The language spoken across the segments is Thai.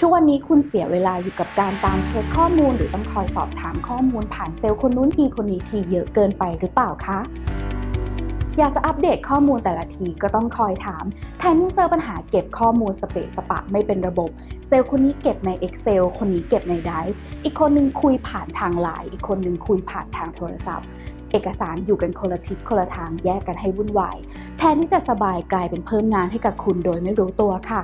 ทุกวันนี้คุณเสียเวลาอยู่กับการตามเช็คข้อมูล หรือต้องคอยสอบถามข้อมูลผ่านเซลล์คนนู้นทีคนนี้ทีเยอะเกินไปหรือเปล่าคะ อยากจะอัปเดตข้อมูลแต่ละทีก็ต้องคอยถาม แถมยังเจอปัญหาเก็บข้อมูลสเปะสปะไม่เป็นระบบ เซลล์คนนี้เก็บใน Excel คนนี้เก็บใน Drive อีกคนนึงคุยผ่านทางไลน์อีกคนนึงคุยผ่านทางโทรศัพท์ เอกสารอยู่กันคนละทิศคนละทางแยกกันให้วุ่นวายแทนที่จะสบายกลายเป็นเพิ่มงานให้กับคุณโดยไม่รู้ตัวค่ะ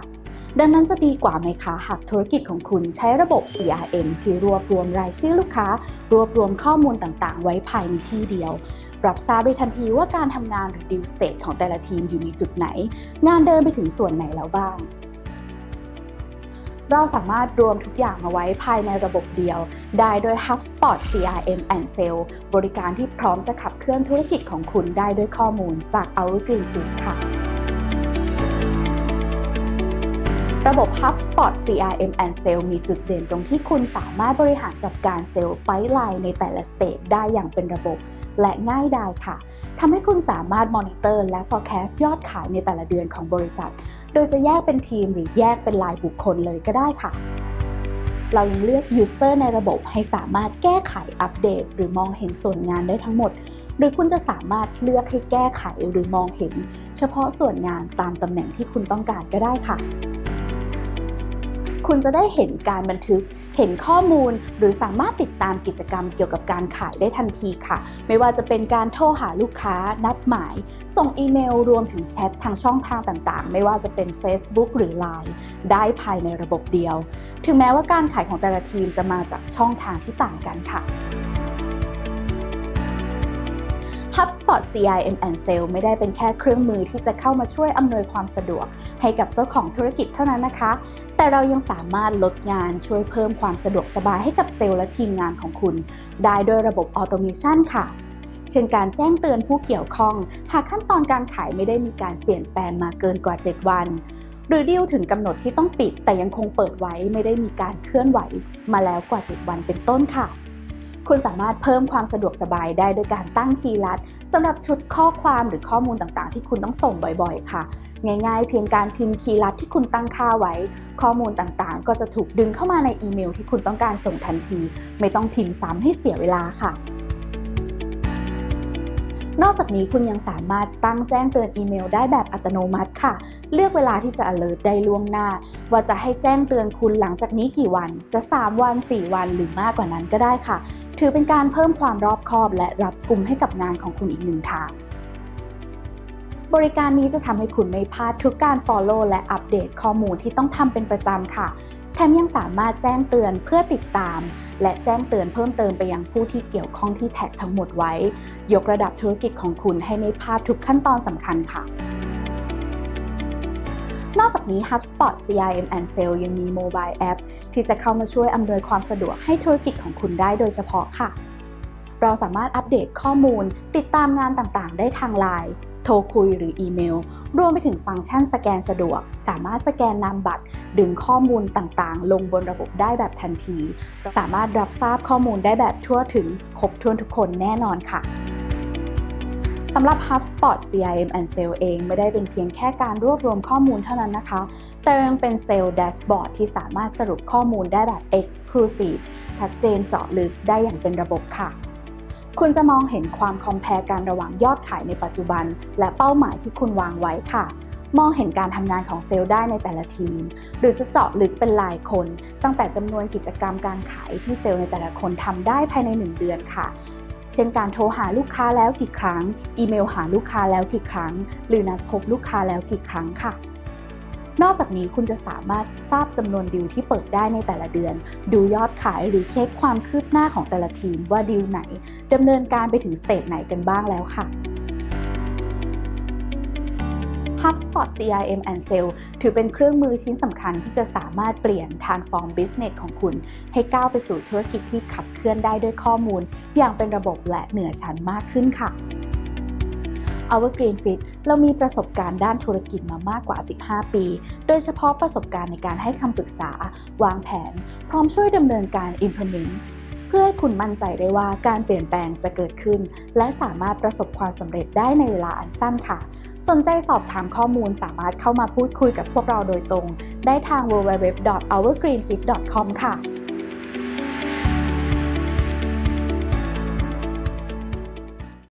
ดังนั้นจะดีกว่าไหมคะหากธุรกิจของคุณใช้ระบบ CRM ที่รวบรวมรายชื่อลูกค้า รวบรวมข้อมูลต่างๆ ไว้ภายในที่เดียว รับทราบได้ทันทีว่าการทำงานหรือ deal state ของแต่ละทีมอยู่ในจุดไหน งานเดินไปถึงส่วนไหนแล้วบ้าง เราสามารถรวมทุกอย่างมาไว้ภายในระบบเดียว ได้โดย HubSpot CRM and Sales บริการที่พร้อมจะขับเคลื่อนธุรกิจของคุณได้ด้วยข้อมูลจาก Our Green Fish ค่ะระบบ HubSpot CRM and Sales มีจุดเด่นตรงที่คุณสามารถบริหารจัดการเซลล์ไ i ไลน์ในแต่ละสเตจได้อย่างเป็นระบบ และง่ายดายค่ะทำให้คุณสามารถมอนิเตอร์และ forecast ยอดขายในแต่ละเดือนของบริษัท โดยจะแยกเป็นทีมหรือแยกเป็นรายบุคคลเลยก็ได้ค่ะ เรายังเลือก User ในระบบให้สามารถแก้ไขอัปเดต หรือมองเห็นส่วนงานได้ทั้งหมด หรือคุณจะสามารถเลือกให้แก้ไขหรือมองเห็น เฉพาะส่วนงานตามตำแหน่งที่คุณต้องการก็ได้ค่ะ คุณจะได้เห็นการบันทึก เห็นข้อมูล หรือสามารถติดตามกิจกรรมเกี่ยวกับการขายได้ทันทีค่ะ ไม่ว่าจะเป็นการโทรหาลูกค้า นัดหมาย ส่งอีเมลรวมถึงแชททางช่องทางต่างๆ ไม่ว่าจะเป็น Facebook หรือ Line ได้ภายในระบบเดียว ถึงแม้ว่าการขายของแต่ละทีมจะมาจากช่องทางที่ต่างกันค่ะ HubSpot CRM and Sales ไม่ได้เป็นแค่เครื่องมือที่จะเข้ามาช่วยอำนวยความสะดวก ให้กับเจ้าของธุรกิจเท่านั้นนะคะ แต่เรายังสามารถลดงานช่วยเพิ่มความสะดวกสบายให้กับเซลล์และทีมงานของคุณ ได้โดยระบบออโตเมชันค่ะเช่นการแจ้งเตือนผู้เกี่ยวข้อง หากขั้นตอนการขายไม่ได้มีการเปลี่ยนแปลงมาเกินกว่า 7 วัน หรือดีลถึงกำหนดที่ต้องปิด แต่ยังคงเปิดไว้ไม่ได้มีการเคลื่อนไหว มาแล้วกว่า 7 วันเป็นต้นค่ะ คุณสามารถเพิ่มความสะดวกสบายได้โดยการตั้งคีย์ลัดสำหรับชุดข้อความหรือข้อมูลต่างๆ ที่คุณต้องส่งบ่อยๆ ค่ะ ง่ายๆ เพียงการพิมพ์คีย์ลัดที่คุณตั้งค่าไว้ ข้อมูลต่างๆ ก็จะถูกดึงเข้ามาในอีเมลที่คุณต้องการส่งทันที ไม่ต้องพิมพ์ซ้ำให้เสียเวลาค่ะนอกจากนี้คุณยังสามารถตั้งแจ้งเตือนอีเมลได้แบบอัตโนมัติค่ะ เลือกเวลาที่จะ alert ได้ล่วงหน้า ว่าจะให้แจ้งเตือนคุณหลังจากนี้กี่วัน จะ 3 วัน 4 วันหรือมากกว่านั้นก็ได้ค่ะ ถือเป็นการเพิ่มความรอบคอบและรัดกุมให้กับงานของคุณอีกหนึ่งทาง บริการนี้จะทำให้คุณไม่พลาดทุกการ follow และอัปเดตข้อมูลที่ต้องทำเป็นประจำค่ะ แถมยังสามารถแจ้งเตือนเพื่อติดตาม และแจ้งเตือนเพิ่มเติมไปยังผู้ที่เกี่ยวข้องที่แท็กทั้งหมดไว้ ยกระดับธุรกิจของคุณให้ไม่พลาดทุกขั้นตอนสำคัญค่ะ นอกจากนี้ HubSpot CRM and Sales ยังมีโมบายแอปที่จะเข้ามาช่วยอำนวยความสะดวกให้ธุรกิจของคุณได้โดยเฉพาะค่ะ เราสามารถอัปเดตข้อมูล ติดตามงานต่างๆ ได้ทางไลน์โทรคุยหรืออีเมล รวมไปถึงฟังก์ชันสแกนสะดวก สามารถสแกนนามบัตร ดึงข้อมูลต่างๆ ลงบนระบบได้แบบทันที สามารถรับทราบข้อมูลได้แบบทั่วถึง ครบถ้วนทุกคนแน่นอนค่ะ สำหรับ HubSpot CRM and Sales เองไม่ได้เป็นเพียงแค่การรวบรวมข้อมูลเท่านั้นนะคะ แต่ยังเป็น Sales Dashboard ที่สามารถสรุปข้อมูลได้แบบ Exclusive ชัดเจนเจาะลึกได้อย่างเป็นระบบค่ะ คุณจะมองเห็นความคอมเพลกันระหว่างยอดขายในปัจจุบัน และเป้าหมายที่คุณวางไว้ค่ะ มองเห็นการทำงานของเซลล์ได้ในแต่ละทีม หรือจะเจาะลึกเป็นรายคน ตั้งแต่จำนวนกิจกรรมการขายที่เซลล์ในแต่ละคนทำได้ภายใน 1 เดือนค่ะ เช่นการโทรหาลูกค้าแล้วกี่ครั้ง อีเมลหาลูกค้าแล้วกี่ครั้ง หรือนัดพบลูกค้าแล้วกี่ครั้งค่ะ นอกจากนี้คุณจะสามารถทราบจำนวนดิวที่เปิดได้ในแต่ละเดือน ดูยอดขายหรือเช็คความคืบหน้าของแต่ละทีมว่าดิวไหนดำเนินการไปถึงสเตจไหนกันบ้างแล้วค่ะ HubSpot CRM and Sales ถือเป็นเครื่องมือชิ้นสำคัญที่จะสามารถเปลี่ยน transform business ของคุณ ให้ก้าวไปสู่ธุรกิจที่ขับเคลื่อนได้ด้วยข้อมูล อย่างเป็นระบบและเหนือชั้นมากขึ้นค่ะ Our Green Fit เรามีประสบการณ์ด้านธุรกิจมามากกว่า 15 ปี โดยเฉพาะประสบการณ์ในการให้คำปรึกษา วางแผน พร้อมช่วยดำเนินการ implement พื่อให้คุณมั่นใจได้ว่าการเปลี่ยนแปลงจะเกิดขึ้น และสามารถประสบความสำเร็จได้ในเวลาอันสั้นค่ะ สนใจสอบถามข้อมูลสามารถเข้ามาพูดคุยกับพวกเราโดยตรง ได้ทาง www.ourgreenfit.com ค่ะ